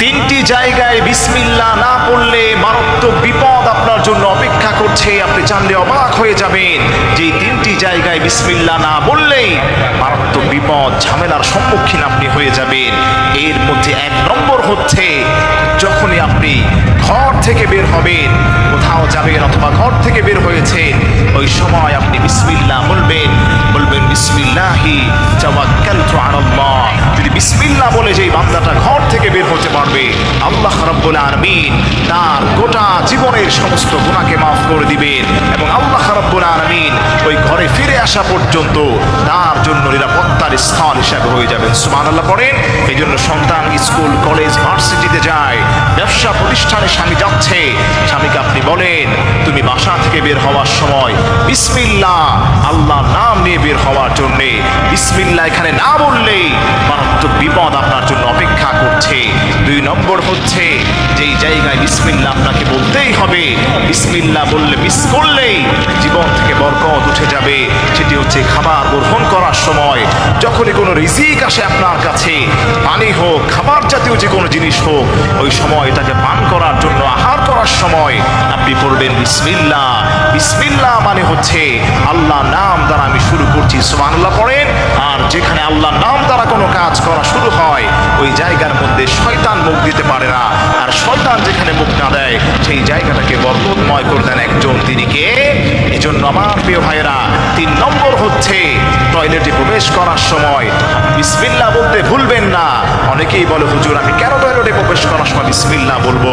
তিনটি জায়গায় বিসমিল্লা না পড়লে মারাত্মক বিপদ আপনার জন্য অপেক্ষা করছে। আপনি জানলে অবাক হয়ে যাবেন যে তিনটি জায়গায় বিসমিল্লা না বললেই মারাত্মক বিপদ, ঝামেলার সম্মুখীন আপনি হয়ে যাবেন। এর মধ্যে এক নম্বর হচ্ছে, যখনই আপনি ঘর থেকে বের হবেন, কোথাও যাবেন অথবা ঘর থেকে বের হয়েছেন, ওই সময় আপনি বিসমিল্লা যেই বান্দাটা ঘর থেকে বের হতে পারবে। আল্লাহ রাব্বুল আলামিন তার গোটা জীবনের সমস্ত গুনাহকে মাফ করে দিবেন এবং আল্লাহ রাব্বুল আলামিন ওই ঘরে ফিরে আসা পর্যন্ত তার জন্য নিরাপত্তার স্থল হিসাবে হয়ে যাবেন। সুবহানাল্লাহ পড়েন এই জন্য সন্তান স্কুল, কলেজ, ভার্সিটিতে যায়, ব্যবসা প্রতিষ্ঠানে স্বামী যাচ্ছে, স্বামীকে আপনি বলেন, তুমি বাসা থেকে বের হওয়ার সময় বিসমিল্লা আল্লাহ নাম নিয়ে বের হওয়ার জন্যে বিসমিল্লা এখানে না বললেই করছে দুই নম্বর হচ্ছে, যেই জায়গায় বিসমিল্লা আপনাকে বলতেই হবে বিসমিল্লা বললে মিস করলেই জীবন থেকে বরকত উঠে যাবে। সেটি হচ্ছে খাবার গ্রহণ করার সময়। যখনই কোনো রিজিক আসে আপনার কাছে, পানি হোক, খাবার জাতীয় যে কোনো জিনিস হোক, ওই সময় এটাকে পান করার জন্য, আহার করার সময় আপনি পড়বেন বিসমিল্লা বিসমিল্লা মানে হচ্ছে আল্লাহ নাম দ্বারা আমি শুরু করছি, সুবহানাল্লাহ পড়েন। আর যেখানে আল্লাহ নাম দ্বারা কোনো কাজ করা শুরু হয়, ওই জায়গার মুখ দিতে পারে না। আর শয়তান যেখানে মুখ না দেয়, সেই জায়গাটাকে বরকতময় করে দেন একজন। তিনি কে? এই জন্য আমার প্রিয় ভাইয়েরা, তিন নম্বর হচ্ছে টয়লেটে প্রবেশ করার সময় বিসমিল্লা বলতে ভুলবেন না। অনেকেই বলে, হুজুর, আমি কেন টয়লেটে প্রবেশ করার সময় বিসমিল্লা বলব?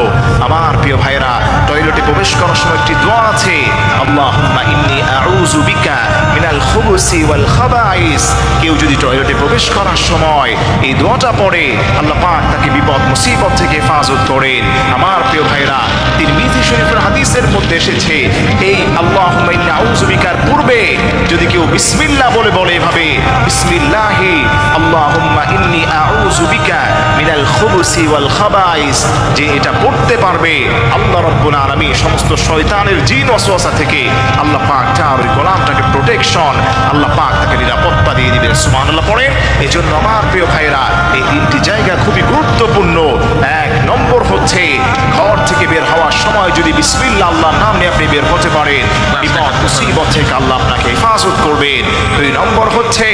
আমার প্রিয় ভাইয়েরা, টয়লেটে প্রবেশ করার সময় একটি দোয়া আছে, আল্লাহুম্মা ইন্নী আউযু বিকা মিনাল খুবুসি ওয়াল খাবাইস। কেউ যদি টয়লেটে প্রবেশ করার সময় এই দোয়াটা পড়ে, আল্লাহ পাক তাকে বিপদ করেন আমার প্রিয় ভাইরা, তিরমিজি শরীফের হাদিসের মধ্যে এসেছে, এই আল্লাহুম্মা ইন্নী আউযু বিকার পূর্বে যদি কেউ বিসমিল্লাহ বলে বলে এভাবে, বিসমিল্লাহি, আল্লাহুম্মা ইন্নী আউযু বিকা মিনাল খুবুসি ওয়াল খাবাইস যে এটা পড়তে পারবে, আল্লাহ রব্বুল আলামিন সমস্ত শয়তানের জিন ওয়াসওয়াসা থেকে আল্লাহ পাক তার ওই গোলামটাকে প্রোটেকশন আল্লাহ পাক তাকে নিরাপত্তা দিয়ে দিবেন। সুবহানাল্লাহ পড়ে এই জন্য আমার প্রিয় ভাইরা, এই তিনটি বিসমিল্লাহ আল্লাহর নাম আপনি বের হতে পারেন। বিপদ, মুসিবত থেকে আল্লাহ আপনাকে হেফাজত করবেন। দুই নম্বর হচ্ছে,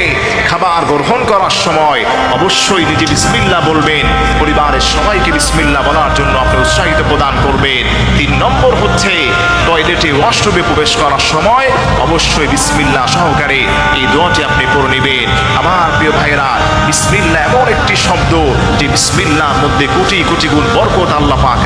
খাবার গ্রহণ করার সময় অবশ্যই নিজে বিসমিল্লাহ বলবেন। পরিবারের সবাইকে বিসমিল্লাহ বলার জন্য আপনি উৎসাহিত প্রদান করবেন। তিন নম্বর হচ্ছে, টয়লেটে ওয়াশরুমে প্রবেশ করার সময় অবশ্যই বিসমিল্লাহ সহকারে এই দোয়াটি আপনি পড়ে নেবেন। আমার প্রিয় ভাইরা বিসমিল্লাহ এমন একটি শব্দ যে বিসমিল্লাহর মধ্যে কোটি কোটি গুণ বরকত আল্লাহ পাক